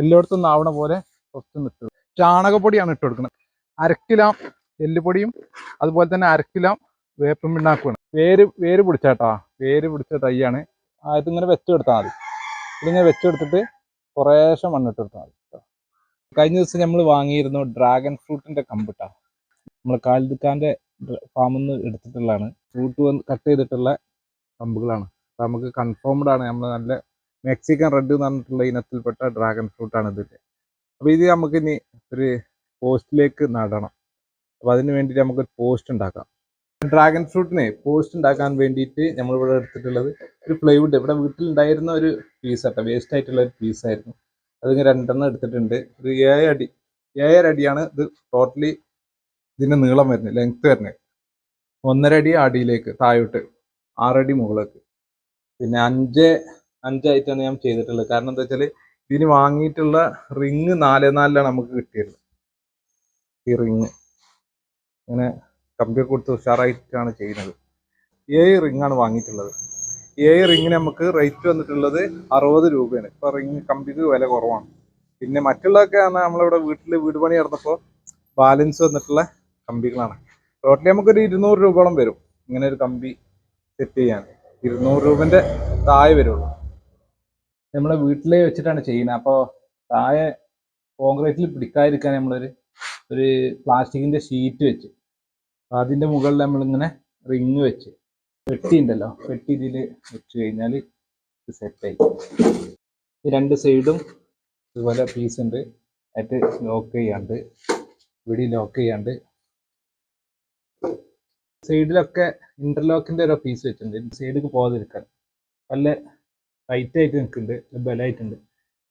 എല്ലായിടത്തും നാവണ പോലെ കുറച്ച് ഇട്ട് ചാണകപ്പൊടിയാണ് ഇട്ട് കൊടുക്കുന്നത്. അരക്കിലാം എല്ലുപൊടിയും അതുപോലെ തന്നെ അരക്കിലാം വേപ്പും പിണ്ണാക്കുമാണ്. വേര് വേര് പിടിച്ചാട്ടാ വേര് പിടിച്ച തൈയാണ്. അതിങ്ങനെ വെച്ചെടുത്താൽ മതി. ഇതിങ്ങനെ വെച്ചെടുത്തിട്ട് കുറേശ്ശെ മണ്ണിട്ട് കൊടുത്താൽ മതി. കഴിഞ്ഞ ദിവസം നമ്മൾ വാങ്ങിയിരുന്നു ഡ്രാഗൺ ഫ്രൂട്ടിന്റെ കമ്പിട്ടാ നമ്മൾ കാലിദുക്കാന്റെ ഫാമിൽ നിന്ന് എടുത്തിട്ടുള്ളതാണ്. ഫ്രൂട്ട് കട്ട് ചെയ്തിട്ടുള്ള കമ്പുകളാണ്. നമുക്ക് കൺഫേംഡ് ആണ്. നമ്മൾ നല്ല മെക്സിക്കൻ റെഡ് എന്ന് പറഞ്ഞിട്ടുള്ള ഇനത്തിൽപ്പെട്ട ഡ്രാഗൺ ഫ്രൂട്ട് ആണ് അപ്പോൾ അപ്പൊ ഇത് നമുക്ക് ഇനി ഒരു പോസ്റ്റിലേക്ക് നടണം. അപ്പോൾ അതിന് വേണ്ടിയിട്ട് നമുക്ക് ഒരു പോസ്റ്റ് ഉണ്ടാക്കാം. ഡ്രാഗൺ ഫ്രൂട്ടിനെ പോസ്റ്റ് ഉണ്ടാക്കാൻ വേണ്ടിയിട്ട് നമ്മളിവിടെ എടുത്തിട്ടുള്ളത് ഒരു പ്ലൈവുഡ് ഇവിടെ വീട്ടിലുണ്ടായിരുന്ന ഒരു പീസ് ആട്ടോ വേസ്റ്റ് ആയിട്ടുള്ള ഒരു പീസായിരുന്നു അതിങ്ങനെ രണ്ടെണ്ണം എടുത്തിട്ടുണ്ട്. ഒരു ഏഴ് അടി ഏഴര അടിയാണ് ഇത് ടോട്ടലി ഇതിന്റെ നീളം വരുന്നത് ലെങ്ത് വരുന്നത്. ഒന്നര അടി അടിയിലേക്ക് താഴോട്ട്. ആറടി മുകളിലേക്ക്. പിന്നെ അഞ്ച് അഞ്ചായിട്ടാണ് ഞാൻ ചെയ്തിട്ടുള്ളത്. കാരണം എന്താ വെച്ചാൽ ഇതിന് വാങ്ങിയിട്ടുള്ള റിങ് നാല് നാലിലാണ് നമുക്ക് കിട്ടിയത്. ഈ റിങ്. ഇങ്ങനെ കമ്പ്യൂട്ടർ കൊടുത്ത് ഉഷാറായിട്ടാണ് ചെയ്യുന്നത്. ഏഴ് റിങ്ങാണ് വാങ്ങിയിട്ടുള്ളത്. ഏഴ് റിങ്ങിന് നമുക്ക് റേറ്റ് വന്നിട്ടുള്ളത് അറുപത് രൂപയാണ്. ഇപ്പൊ റിങ് കമ്പിക്ക് വില കുറവാണ്. പിന്നെ മറ്റുള്ളതൊക്കെ ആണ് നമ്മളിവിടെ വീട്ടിൽ വീട് പണി നടന്നപ്പോൾ ബാലൻസ് വന്നിട്ടുള്ള കമ്പികളാണ്. ടോട്ടലി നമുക്കൊരു ഇരുന്നൂറ് രൂപയോളം വരും. ഇങ്ങനെ ഒരു കമ്പി സെറ്റ് ചെയ്യാൻ. ഇരുന്നൂറ് രൂപന്റെ താഴെ വരുള്ളൂ. നമ്മളെ വീട്ടിലേ വെച്ചിട്ടാണ് ചെയ്യുന്നത്. അപ്പോൾ താഴെ കോൺക്രീറ്റിൽ പിടിക്കാതിരിക്കാൻ നമ്മളൊരു ഒരു പ്ലാസ്റ്റിക്കിന്റെ ഷീറ്റ് വെച്ച് അതിന്റെ മുകളിൽ നമ്മളിങ്ങനെ റിങ് വെച്ച് പെട്ടി ഉണ്ടല്ലോ പെട്ടി ഇതിൽ വെച്ച് കഴിഞ്ഞാൽ ഇത് സെറ്റായി ഈ രണ്ട് സൈഡും ഇതുപോലെ പീസ് ഉണ്ട്. ആയിട്ട് ലോക്ക് ചെയ്യാണ്ട് ഇവിടെ ലോക്ക് ചെയ്യാണ്ട്. സൈഡിലൊക്കെ ഇന്റർലോക്കിന്റെ ഓരോ പീസ് വെച്ചിട്ടുണ്ട്. സൈഡിലേക്ക് പോകാതിരിക്കാൻ നല്ല ടൈറ്റ് ആയിട്ട് നിൽക്കുന്നുണ്ട് ബലമായിട്ടുണ്ട്.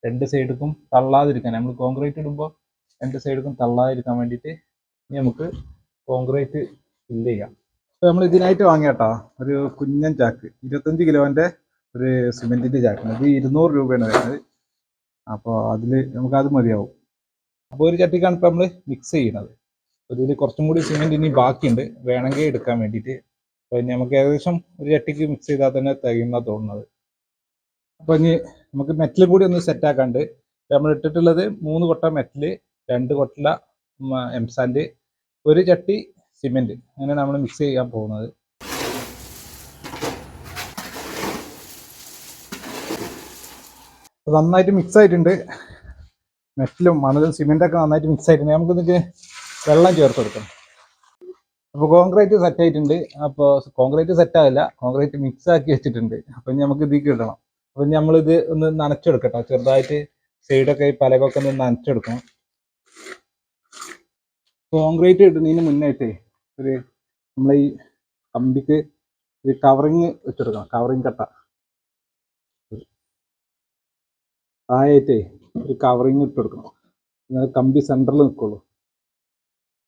രണ്ട് സൈഡിലും തള്ളാതിരിക്കാൻ നമ്മൾ കോൺക്രീറ്റ് ഇടുമ്പോൾ രണ്ട് സൈഡിലും തള്ളാതിരിക്കാൻ വേണ്ടിയിട്ട് ഇനി നമുക്ക് കോൺക്രീറ്റ് ഫില്ല് ചെയ്യാം. അപ്പോൾ നമ്മൾ ഇതിനായിട്ട് വാങ്ങിയാട്ടാ ഒരു കുഞ്ഞൻ ചാക്ക് ഇരുപത്തഞ്ച് കിലോന്റെ ഒരു സിമെന്റിന്റെ ചാക്കാണ് ഇത് ഇരുന്നൂറ് രൂപയാണ് വരുന്നത്. അപ്പോൾ അതിൽ നമുക്കത് മതിയാവും. അപ്പോൾ ഒരു ചട്ടിക്കാണ് ഇപ്പോൾ നമ്മൾ മിക്സ് ചെയ്യുന്നത്. അപ്പോൾ ഇതിൽ കുറച്ചും കൂടി സിമെന്റ് ഇനി ബാക്കിയുണ്ട്. വേണമെങ്കിൽ എടുക്കാൻ വേണ്ടിയിട്ട്. അപ്പോൾ നമുക്ക് ഏകദേശം ഒരു ചട്ടിക്ക് മിക്സ് ചെയ്താൽ തന്നെ തികയുന്ന തോന്നുന്നത്. അപ്പോൾ ഇനി നമുക്ക് മെറ്റൽ കൂടി ഒന്ന് സെറ്റ് ആക്കാണ്ട്. നമ്മൾ ഇട്ടിട്ടുള്ളത് മൂന്ന് കൊട്ട മെറ്റൽ രണ്ട് കൊട്ടല എംസാൻഡ് ഒരു ചട്ടി സിമെന്റ് അങ്ങനെ നമ്മൾ മിക്സ് ചെയ്യാൻ പോകുന്നത്. നന്നായിട്ട് മിക്സ് ആയിട്ടുണ്ട്. മെറ്റലും മണലും സിമെന്റൊക്കെ നന്നായിട്ട് മിക്സ് ആയിട്ടുണ്ട്. നമുക്ക് ഇതിന് വെള്ളം ചേർത്ത് കൊടുക്കണം. അപ്പോൾ കോൺക്രീറ്റ് സെറ്റ് ആയിട്ടുണ്ട്. അപ്പോൾ കോൺക്രീറ്റ് സെറ്റ് ആവില്ല. കോൺക്രീറ്റ് മിക്സ് ആക്കി വെച്ചിട്ടുണ്ട്. അപ്പോൾ ഇനി നമുക്ക് ഇതിലേക്ക് ഇടണം. അപ്പോൾ നമ്മളിത് ഒന്ന് നനച്ചെടുക്കട്ടോ. ചെറുതായിട്ട് സൈഡൊക്കെ ഈ പലകൊക്കെ ഒന്ന് നനച്ചെടുക്കണം. കോൺക്രീറ്റ് ഇടുന്നതിന് മുന്നായിട്ടേ ഒരു നമ്മൾ ഈ കമ്പിക്ക് ഒരു കവറിങ് വെച്ചെടുക്കണം. കവറിങ് കട്ട. താഴായിട്ടേ ഒരു കവറിങ് ഇട്ടെടുക്കണം. എന്നാൽ കമ്പി സെന്ററിൽ നിൽക്കുള്ളൂ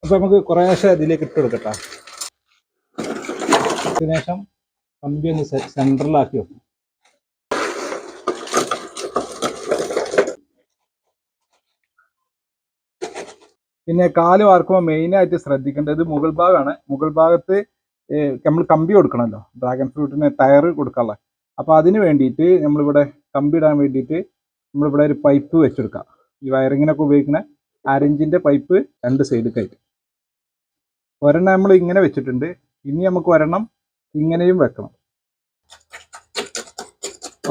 അപ്പോൾ നമുക്ക് കുറേശ്ശെ ഇതിലേക്ക് ഇട്ടെടുക്കട്ടെ. അതിനുശേഷം കമ്പി ഒന്ന് സെന്ററിലാക്കി വെക്കും. പിന്നെ കാൽ വാർക്കുമ്പോൾ മെയിനായിട്ട് ശ്രദ്ധിക്കേണ്ടത് മുകൾ ഭാഗമാണ് മുകൾ ഭാഗത്ത് നമ്മൾ കമ്പി കൊടുക്കണമല്ലോ ഡ്രാഗൺ ഫ്രൂട്ടിന് ടയർ കൊടുക്കാനുള്ള. അപ്പോൾ അതിന് വേണ്ടിയിട്ട് നമ്മളിവിടെ കമ്പി ഇടാൻ വേണ്ടിയിട്ട് നമ്മളിവിടെ ഒരു പൈപ്പ് വെച്ചെടുക്കാം. ഈ വയറിങ്ങിനൊക്കെ ഉപയോഗിക്കുന്ന അരഞ്ചിന്റെ പൈപ്പ് രണ്ട് സൈഡിലേക്കായിട്ട് ഒരെണ്ണം നമ്മൾ ഇങ്ങനെ വെച്ചിട്ടുണ്ട്. ഇനി നമുക്ക് ഒരെണ്ണം ഇങ്ങനെയും വെക്കണം.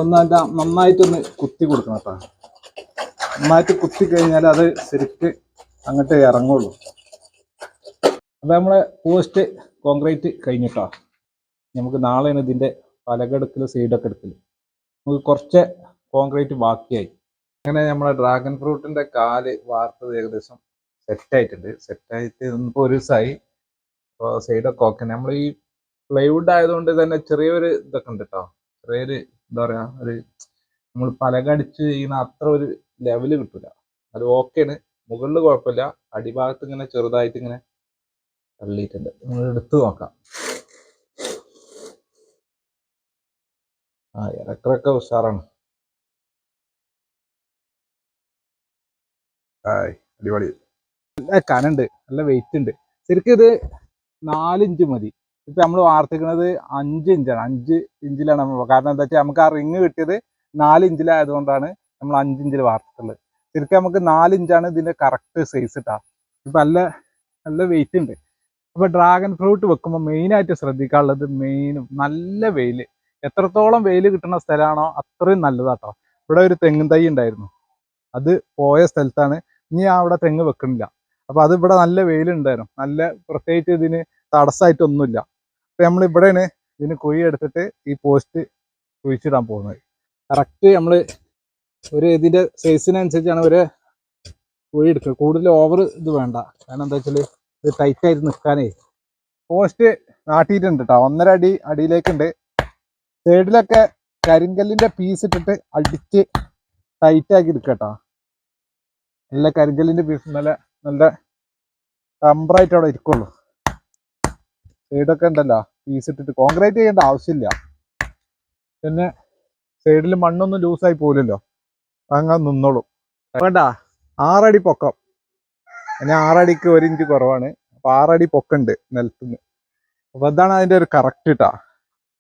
ഒന്നല്ല നന്നായിട്ടൊന്ന് കുത്തി കൊടുക്കണം കേട്ടോ. നന്നായിട്ട് കുത്തി കഴിഞ്ഞാൽ അത് ശരിക്ക് അങ്ങോട്ട് ഇറങ്ങുള്ളൂ. അപ്പോൾ നമ്മളെ പോസ്റ്റ് കോൺക്രീറ്റ് കഴിഞ്ഞിട്ടോ? നമുക്ക് നാളെയാണ് ഇതിന്റെ പലകെടുക്കൽ സൈഡൊക്കെ എടുക്കൽ നമുക്ക് കുറച്ച് കോൺക്രീറ്റ് ബാക്കിയായി. അങ്ങനെ നമ്മളെ ഡ്രാഗൺ ഫ്രൂട്ടിന്റെ കാൽ വാർത്തത് ഏകദേശം സെറ്റായിട്ടുണ്ട് സെറ്റായിട്ട് ഇപ്പോൾ ഒരു ദിവസമായി അപ്പോൾ സൈഡൊക്കെ ഓക്കെ നമ്മൾ ഈ പ്ലൈവുഡ് ആയതുകൊണ്ട് തന്നെ ചെറിയൊരു ഇതൊക്കെ ഉണ്ട് കേട്ടോ ചെറിയൊരു എന്താ പറയുക ഒരു നമ്മൾ പലകടിച്ച് ചെയ്യുന്ന അത്ര ഒരു ലെവൽ കിട്ടില്ല അത് ഓക്കെയാണ് മുകളിൽ കുഴപ്പമില്ല. അടിഭാഗത്ത് ഇങ്ങനെ ചെറുതായിട്ട് ഇങ്ങനെ തള്ളിയിട്ടുണ്ട്. നമ്മൾ എടുത്ത് നോക്കാം. ആ ഇറക്കറൊക്കെ ഉഷാറാണ്. അടിപൊളി. നല്ല കനുണ്ട് നല്ല വെയിറ്റ് ഉണ്ട്. ശരിക്കും ഇത് നാലിഞ്ച് മതി. ഇപ്പൊ നമ്മൾ വാർത്തിക്കുന്നത് അഞ്ച് ഇഞ്ചാണ്. അഞ്ച് ഇഞ്ചിലാണ് നമ്മൾ കാരണം എന്താ വെച്ചാൽ നമുക്ക് ആ റിങ് കിട്ടിയത് നാല് ഇഞ്ചിലായതുകൊണ്ടാണ് നമ്മൾ അഞ്ച് ഇഞ്ചിൽ വാർത്തിട്ടുള്ളത്. ശരിക്കും നമുക്ക് നാലിഞ്ചാണ് ഇതിന്റെ കറക്റ്റ് സൈസ് ഇട്ടാ ഇപ്പൊ നല്ല നല്ല വെയിറ്റ് ഉണ്ട് അപ്പോൾ ഡ്രാഗൺ ഫ്രൂട്ട് വെക്കുമ്പോൾ മെയിനായിട്ട് ശ്രദ്ധിക്കാനുള്ളത് മെയിനും നല്ല വെയിൽ എത്രത്തോളം വെയിൽ കിട്ടുന്ന സ്ഥലമാണോ അത്രയും നല്ലതാട്ടോ. ഇവിടെ ഒരു തെങ്ങും തൈ ഉണ്ടായിരുന്നു അത് പോയ സ്ഥലത്താണ്. ഇനി അവിടെ തെങ്ങ് വെക്കണില്ല. അപ്പൊ അത് ഇവിടെ നല്ല വെയിലുണ്ടായിരുന്നു നല്ല പ്രത്യേകിച്ച് ഇതിന് തടസ്സമായിട്ടൊന്നുമില്ല അപ്പൊ നമ്മൾ ഇവിടെയാണ് ഇതിന് കുഴി എടുത്തിട്ട് ഈ പോസ്റ്റ് കുഴിച്ചിടാൻ പോകുന്നത്. കറക്റ്റ് നമ്മൾ ഒരു ഇതിന്റെ സൈസിനനുസരിച്ചാണ് ഒരു കുഴി എടുക്കുക. കൂടുതൽ ഓവർ ഇത് വേണ്ട. കാരണം എന്താ വെച്ചാൽ ഇത് ടൈറ്റായിട്ട് നിൽക്കാനേ പോസ്റ്റ് നാട്ടിയിട്ടുണ്ട് കേട്ടോ ഒന്നര അടി അടിയിലേക്കുണ്ട്. സൈഡിലൊക്കെ കരിങ്കല്ലിന്റെ പീസ് ഇട്ടിട്ട് അടിച്ച് ടൈറ്റാക്കി എടുക്കുക കേട്ടോ നല്ല കരിങ്കല്ലിന്റെ പീസ് നല്ല നല്ല ടമ്പറായിട്ട് അവിടെ ഇരിക്കുള്ളൂ. സൈഡൊക്കെ ഉണ്ടല്ലോ. പീസ് ഇട്ടിട്ട് കോൺക്രീറ്റ് ചെയ്യേണ്ട ആവശ്യമില്ല. പിന്നെ സൈഡിൽ മണ്ണൊന്നും ലൂസായി പോലല്ലോ അങ്ങനെ നിന്നോളും. വേണ്ട ആറടി പൊക്കം. ഞാൻ ആറടിക്ക് ഒരു ഇഞ്ച് കുറവാണ്. അപ്പൊ ആറടി പൊക്കമുണ്ട് നിലത്തുനിന്ന്. അപ്പൊ അതാണ് അതിന്റെ ഒരു കറക്റ്റ് ഇട്ടാ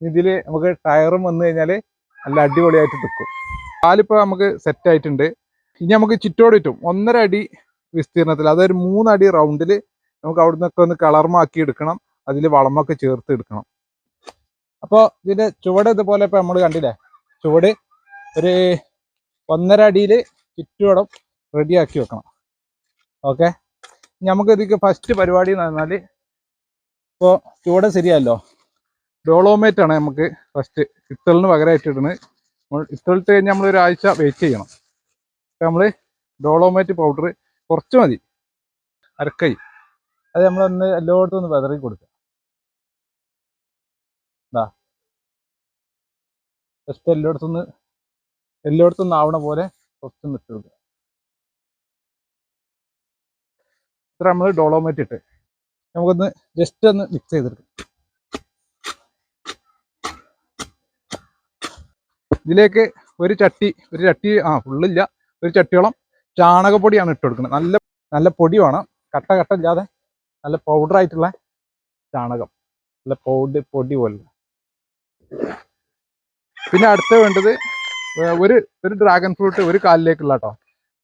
ഇതിൽ നമുക്ക് ടയറും വന്നു കഴിഞ്ഞാൽ നല്ല അടിപൊളിയായിട്ട് നിൽക്കും കാലിപ്പോ നമുക്ക് സെറ്റ് ആയിട്ടുണ്ട്. ഇനി നമുക്ക് ചുറ്റോട് ചുറ്റും ഒന്നര അടി വിസ്തീർണത്തിൽ അതൊരു മൂന്നടി റൗണ്ടിൽ നമുക്ക് അവിടെ നിന്നൊക്കെ ഒന്ന് കളർമാക്കി എടുക്കണം. അതിൽ വളമൊക്കെ ചേർത്ത് എടുക്കണം. അപ്പോൾ ഇതിന്റെ ചുവട് ഇതുപോലെ ഇപ്പോൾ നമ്മൾ കണ്ടില്ലേ? ചുവട് ഒരു ഒന്നര അടിയിൽ ചുറ്റുവടം റെഡിയാക്കി വെക്കണം. ഓക്കെ? നമുക്ക് ഇതിക്ക് ഫസ്റ്റ് പരിപാടി എന്ന് പറഞ്ഞാൽ ഇപ്പോൾ ചുവട് ശരിയല്ലോ. ഡോളോമേറ്റ് ആണ് നമുക്ക് ഫസ്റ്റ് ഇത്തളിന് പകരമായിട്ട് ഇടുന്നത്. നമ്മൾ ഇത്തളിട്ട് കഴിഞ്ഞാൽ നമ്മൾ ഒരാഴ്ച വെയിറ്റ് ചെയ്യണം. നമ്മൾ ഡോളോമേറ്റ് പൗഡർ കുറച്ച് മതി. അരക്കൈ അത് നമ്മളൊന്ന് എല്ലായിടത്തും ഒന്ന് വെതറി കൊടുക്കുക. ജസ്റ്റ് എല്ലായിടത്തും ഒന്ന് എല്ലായിടത്തും ആവണ പോലെ കുറച്ച് ഇട്ട് ഇത്ര നമ്മൾ ഡോളോമേറ്റ് ഇട്ട് നമുക്കൊന്ന് ജസ്റ്റ് ഒന്ന് മിക്സ് ചെയ്തെടുക്കാം. ഇതിലേക്ക് ഒരു ചട്ടി ഒരു ചട്ടി ആ ഫുള്ളില്ല. ഒരു ചട്ടിയോളം ചാണകപ്പൊടിയാണ് ഇട്ട് കൊടുക്കുന്നത്. നല്ല നല്ല പൊടി വേണം. കട്ട കട്ട ഇല്ലാതെ നല്ല പൗഡർ ആയിട്ടുള്ള ചാണകം. നല്ല പൗഡർ പൊടി പോലെ പിന്നെ അടുത്ത വേണ്ടത് ഒരു ഒരു ഡ്രാഗൺ ഫ്രൂട്ട് ഒരു കാലിലേക്കുള്ള കേട്ടോ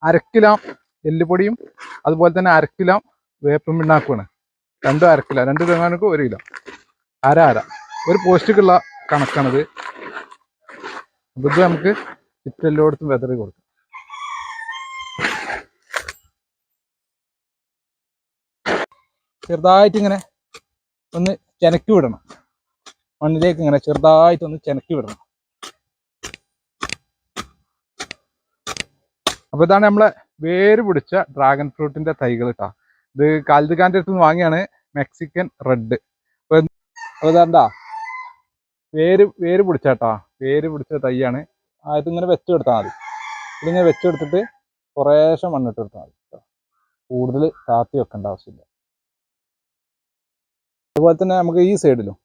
അരക്കിലാം എല്ലുപൊടിയും അതുപോലെ തന്നെ അരക്കിലാം വേപ്പും പിണ്ണാക്കുമാണ് രണ്ടും അരക്കിലോ രണ്ട് തെങ്ങാനൊക്കെ ഒരു കിലോ. അര അര. ഒരു പോസ്റ്റിക്കുള്ള കണക്കാണിത്. അപ്പൊ ഇത് നമുക്ക് ചുറ്റെല്ലോടത്തും വെതറി കൊടുക്കാം. ചെറുതായിട്ട് ഇങ്ങനെ ഒന്ന് ചെനക്കി വിടണം. മണ്ണിലേക്ക് ഇങ്ങനെ ചെറുതായിട്ട് ഒന്ന് ചെനക്കി വിടണം. അപ്പൊ ഇതാണ് നമ്മളെ വേര് പിടിച്ച ഡ്രാഗൺ ഫ്രൂട്ടിന്റെ തൈകൾ കേട്ടോ ഇത് കാൽത്തുകാന്റെ അടുത്ത് നിന്ന് വാങ്ങിയാണ് മെക്സിക്കൻ റെഡ് അപ്പൊ അപ്പൊ ഇതാണ്ടാ വേര് വേര് പിടിച്ചാട്ടാ വേര് പിടിച്ച തൈയാണ്. ആദ്യത്തെ ഇങ്ങനെ വെച്ച് കൊടുത്താൽ മതി. ഇതിങ്ങനെ വെച്ചെടുത്തിട്ട് കുറേശ്ശെ മണ്ണിട്ട് കൊടുത്താൽ മതി കേട്ടോ കൂടുതൽ താത്തി വെക്കേണ്ട ആവശ്യമില്ല. അതുപോലെ തന്നെ നമുക്ക് ഈ സൈഡിലും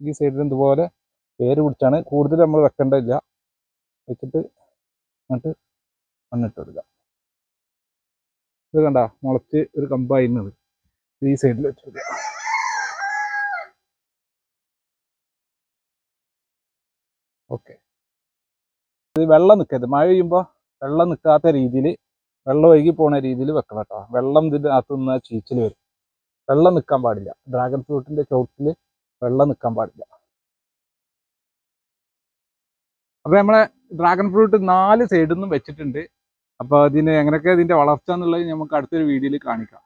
ഈ സൈഡിലും ഇതുപോലെ വേര് പിടിച്ചാണ് കൂടുതൽ നമ്മൾ വെക്കേണ്ടതില്ല. വെച്ചിട്ട് എന്നിട്ട് മണ്ണിട്ട് കൊടുക്കുക ഇത് കണ്ട മുളച്ച് ഒരു കമ്പായിരുന്നത് ഈ സൈഡിൽ വെച്ച് കൊടുക്കുക ഓക്കെ. ഇത് വെള്ളം നിൽക്കരുത് മഴ പെയ്യുമ്പോൾ വെള്ളം നിൽക്കാത്ത രീതിയിൽ വെള്ളം ഒഴുകി പോണ രീതിയിൽ വെക്കണം കേട്ടോ. വെള്ളം ഇതിന്റെ അകത്ത് നിന്ന് ചീച്ചിൽ വരും. വെള്ളം നിൽക്കാൻ പാടില്ല. ഡ്രാഗൺ ഫ്രൂട്ടിന്റെ ചോട്ടിൽ വെള്ളം നിൽക്കാൻ പാടില്ല. അപ്പൊ നമ്മളെ ഡ്രാഗൺ ഫ്രൂട്ട് നാല് സൈഡിൽ നിന്നും വെച്ചിട്ടുണ്ട്. അപ്പൊ അതിന് എങ്ങനെയൊക്കെ ഇതിന്റെ വളർച്ച എന്നുള്ളത് നമുക്ക് അടുത്തൊരു വീഡിയോയിൽ കാണിക്കാം.